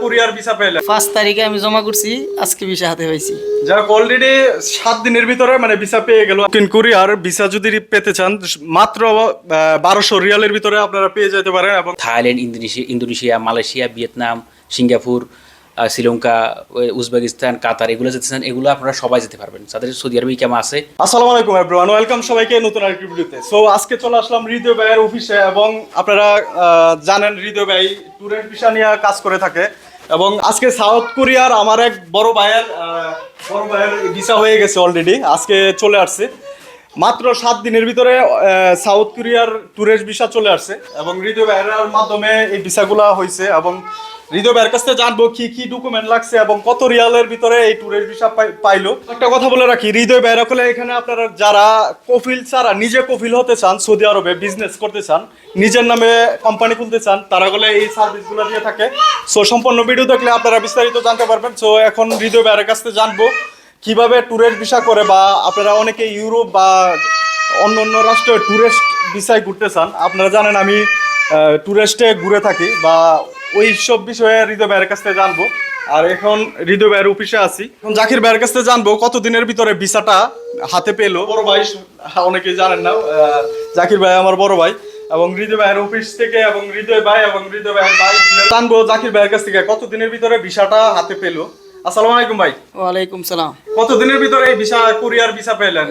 Courier visa পেলেন পাঁচ তারিখে আমি জমা করছি আজকে ভিসা হাতে পাইছি। যারা অলরেডি সাত দিনের ভিতরে মানে ভিসা পেয়ে গেল। কিন্তু কুরিয়ার ভিসা যদি পেতে চান মাত্র বারোশো রিয়ালের ভিতরে আপনারা পেয়ে যেতে পারেন এবং Thailand Indonesia Indonesia Malaysia Vietnam Singapore Sri Lanka Uzbekistan, Qatar, এগুলো যেতে চান, এগুলো আপনারা সবাই যেতে পারবেন। তাদের সৌদি আরবে কেমন আছে। আসসালামু আলাইকুম এভরিওয়ান ওয়েলকাম সবাইকে নতুন আরেকটি ভিডিওতে। সো আজকে চলে আসলাম হৃদয় ভাইয়ের অফিসে এবং আপনারা জানেন হৃদয় ভাই ট্যুরের ভিসা নিয়ে কাজ করে থাকে। এবং আজকে সাউথ কোরিয়ার আমার এক বড় ভাইয়ের বড় ভাইয়ের ভিসা হয়ে গেছে অলরেডি আজকে চলে আসছে। মাত্র সাত দিনের ভিতরে সাউথ কোরিয়ার ট্যুরের ভিসা চলে আসছে। এবং হৃদয় ভাইয়ের মাধ্যমে এই ভিসাগুলা হয়েছে এবং হৃদয় ভাইয়ের কাছ জানব কি কি ডকুমেন্ট লাগছে এবং কত রিয়ালের ভিতরে এই ট্যুরের ভিসা পাই- পাইলো। একটা কথা বলে রাখি, হৃদয় ভাইয়ের হলে এখানে আপনারা যারা কফিল ছাড়া নিজে কফিল হতে চান, সৌদি আরবে বিজনেস করতে চান, নিজের নামে কোম্পানি খুলতে চান, তারা হলে এই সার্ভিসগুলো দিয়ে থাকে। সো সম্পূর্ণ ভিডিও দেখলে আপনারা বিস্তারিত জানতে পারবেন। সো এখন হৃদয় ভাইয়ের কাছ জানব কীভাবে ট্যুরের ভিসা করে বা আপনারা অনেকে ইউরোপ বা অন্য অন্য রাষ্ট্রে ট্যুরিস্ট ভিসায় ঘুরতে চান, আপনারা জানেন আমি ট্যুরিস্টে ঘুরে থাকি বা ওই সব বিষয়ে হৃদয় ভাইয়ের কাছ জানব। আর এখন হৃদয় ভাইয়ের অফিসে আছি। এখন জাকির ভাইয়ের কাছ জানব কত দিনের ভিতরে ভিসাটা হাতে পেল। বড় ভাই, অনেকেই জানেন না জাকির ভাই আমার বড় ভাই এবং হৃদয় ভাইয়ের অফিস থেকে এবং হৃদয় ভাই এবং হৃদয় ভাইয়ের ভাই জানব জাকির ভাইয়ের কাছ থেকে কত দিনের ভিতরে ভিসাটা হাতে পেল। আসসালামু আলাইকুম ভাই। ওয়ালাইকুম সালাম। কত ভিতরে এই ভিসা কুরিয়ার ভিসা পেলেন?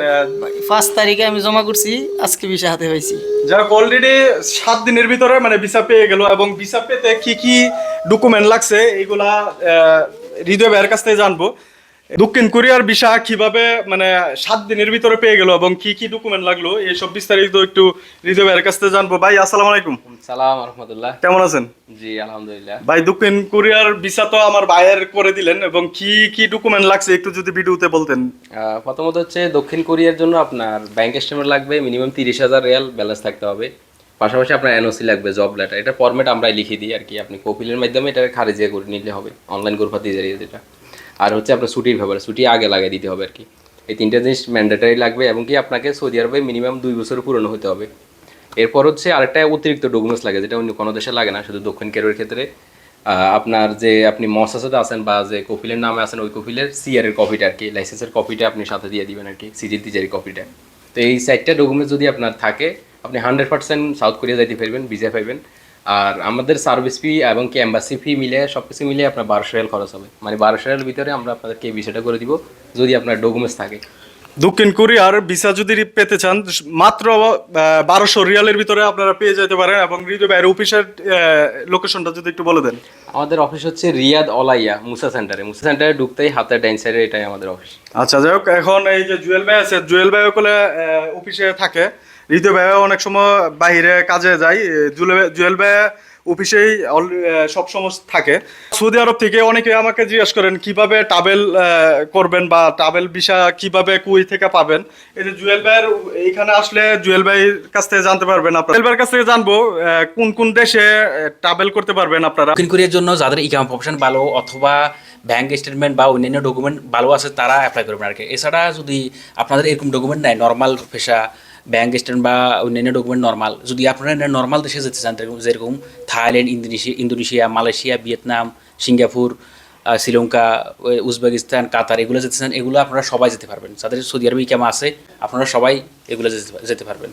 পাঁচ তারিখে আমি জমা করছি আজকে ভিসা হাতে পাইছি। যারা অলরেডি সাত দিনের ভিতরে মানে ভিসা পেয়ে গেল এবং ভিসা পেতে কি কি ডকুমেন্ট লাগছে এইগুলা হৃদয় ভাইয়ের কাছ থেকে জানব। দক্ষিণ কোরিয়ার ভিসা কীভাবে মানে সাত দিনের ভিতরে পেয়ে গেল এবং কি কি ডকুমেন্ট লাগল এই এইসব বিস্তারিত একটু হৃদয় ভাইয়ের কাছ থেকে জানব। ভাই আসসালামু আলাইকুম। সালাম রহমতুল্লাহ কেমন আছেন? জি আলহামদুলিল্লাহ। ভাই দক্ষিণ কোরিয়ার ভিসা তো আমার ভাইয়ের করে দিলেন এবং কি কি ডকুমেন্ট লাগছে একটু যদি ভিডিওতে বলতেন। প্রথমত হচ্ছে দক্ষিণ কোরিয়ার জন্য আপনার ব্যাংক স্টেটমেন্ট লাগবে মিনিমাম তিরিশ হাজার রিয়াল ব্যালেন্স থাকতে হবে। পাশাপাশি আপনার এনওসি লাগবে জব লেটার এটা ফরম্যাট আমরাই লিখে দিই আর কি। আপনি কপিলের মাধ্যমে এটা খারিজে করে নিলে হবে অনলাইন গ্রুপাতে জারিয়ে যেটা। আর হচ্ছে আপনার ছুটির ব্যাপারে, ছুটি আগে লাগিয়ে দিতে হবে আর কি। এই তিনটা জিনিস ম্যান্ডেটারি লাগবে এবং কি আপনাকে সৌদি আরবে মিনিমাম দুই বছর পুরনো হতে হবে। এরপর হচ্ছে আরেকটা অতিরিক্ত ডকুমেন্টস লাগে, যেটা অন্য কোনো দেশে লাগে না, শুধু দক্ষিণ কেরোর ক্ষেত্রে। আপনার যে আপনি মসাসাতে আছেন, বা যে কপিলের নামে আছেন, ওই কপিলের সিআর এর কপিটা আর কি লাইসেন্সের কপিটা আপনি সাথে দিয়ে দিবেন আর কি সিজির তিজারি কপিটা তো এই সাইটটা ডকুমেন্টস যদি আপনার থাকে, আপনি হান্ড্রেড পার্সেন্ট সাউথ কোরিয়া যাইতে পারবেন ভিসা পাইবেন। আর আমাদের সার্ভিস ফি এবং কি এম্বাসি ফি মিলে সব কিছু মিলে আপনার বারোশো রিয়াল খরচ হবে। মানে বারোশো রিয়াল ভিতরে আমরা আপনাদেরকে বিষয়টা করে দিব যদি আপনার ডকুমেন্টস থাকে। দক্ষিণ কোরিয়ার ভিসা যদি পেতে চান মাত্র বারোশো রিয়ালের ভিতরে আপনারা পেয়ে যেতে পারেন এবং ভাইয়ের অফিসের লোকেশনটা যদি একটু বলে দেন। আমাদের অফিস হচ্ছে রিয়াদ অলাইয়া মুসা সেন্টারে মুসা সেন্টারে ঢুকতেই হাতের ডাইন সাইডে এটাই আমাদের অফিস আচ্ছা যাই হোক এখন এই যে জুয়েল ভাই আছে জুয়েল ভাই অফিসে থাকে। হৃদয় ভাই অনেক সময় বাইরে কাজে যায় জুয়েল- জুয়েল ভাই অফিসেই সব সময় থাকে। সৌদি আরব থেকে অনেকে আমাকে জিজ্ঞেস করেন, কীভাবে ট্রাভেল করবেন বা ট্রাভেল ভিসা কীভাবে কুই থেকে পাবেন? এই যে জুয়েল ভাইয়ের এইখানে আসলে জুয়েল ভাইয়ের কাছ থেকে জানতে পারবেন আপনারা। জুয়েল ভাইয়ের কাছ থেকে জানব কোন কোন দেশে ট্রাভেল করতে পারবেন আপনারা? দক্ষিণ কোরিয়ার জন্য যাদের ইকাম প্রফেশন ভালো অথবা ব্যাংক স্টেটমেন্ট বা অন্যান্য ডকুমেন্ট ভালো আছে, তারা অ্যাপ্লাই করবেন আর কি। এছাড়া যদি আপনাদের এরকম ডকুমেন্ট নেয় নর্মাল পেশা ব্যাংক স্ট্যান্ড বা অন্যান্য ডকুমেন্ট নর্মাল যদি আপনারা নর্মাল দেশে যেতে চান, যেরকম- Thailand Indonesia Indonesia, Malaysia, Vietnam, Singapore Sri Lanka Uzbekistan, Qatar, এগুলো যেতে চান, এগুলো আপনারা সবাই যেতে পারবেন। যাদের সৌদি আরবে কেমন আছে, আপনারা সবাই এগুলো যেতে- যেতে পারবেন।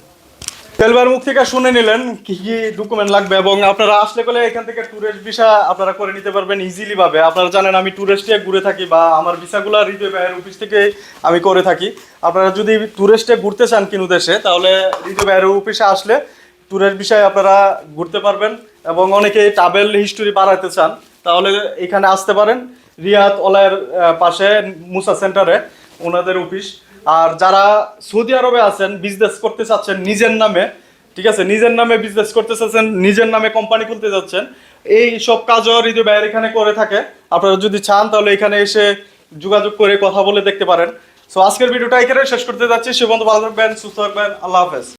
তেলবার মুখ থেকে শুনে নিলেন কি কি ডকুমেন্ট লাগবে এবং আপনারা আসলে বলে এখান থেকে ট্যুরিস্ট ভিসা আপনারা করে নিতে পারবেন ইজিলি ভাবে। আপনারা জানেন আমি ট্যুরিস্টে ঘুরে থাকি বা আমার ভিসাগুলো হৃদয় ভাইয়ের অফিস থেকে আমি করে থাকি। আপনারা যদি ট্যুরিস্টে ঘুরতে চান কিনু দেশে, তাহলে হৃদয় ভাইয়ের অফিসে আসলে ট্যুরিস্ট বিষয়ে আপনারা ঘুরতে পারবেন এবং অনেকে ট্রাভেল হিস্টোরি বাড়াতে চান, তাহলে এখানে আসতে পারেন। রিয়াদ ওলায়ের পাশে মুসা সেন্টারে ওনাদের অফিস আর যারা সৌদি আরবে আছেন বিজনেস করতে চাচ্ছেন, নিজের নামে, ঠিক আছে, নিজের নামে বিজনেস করতে চাচ্ছেন, নিজের নামে কোম্পানি খুলতে যাচ্ছেন এই সব কাজও হৃদয় ভাইয়ের এখানে করে থাকে। আপনারা যদি চান, তাহলে এখানে এসে যোগাযোগ করে কথা বলে দেখতে পারেন। সো আজকের ভিডিওটা এখানে শেষ করতে যাচ্ছি। সে বন্ধু ভালো থাকবেন, সুস্থ থাকবেন, আল্লাহ হাফেজ।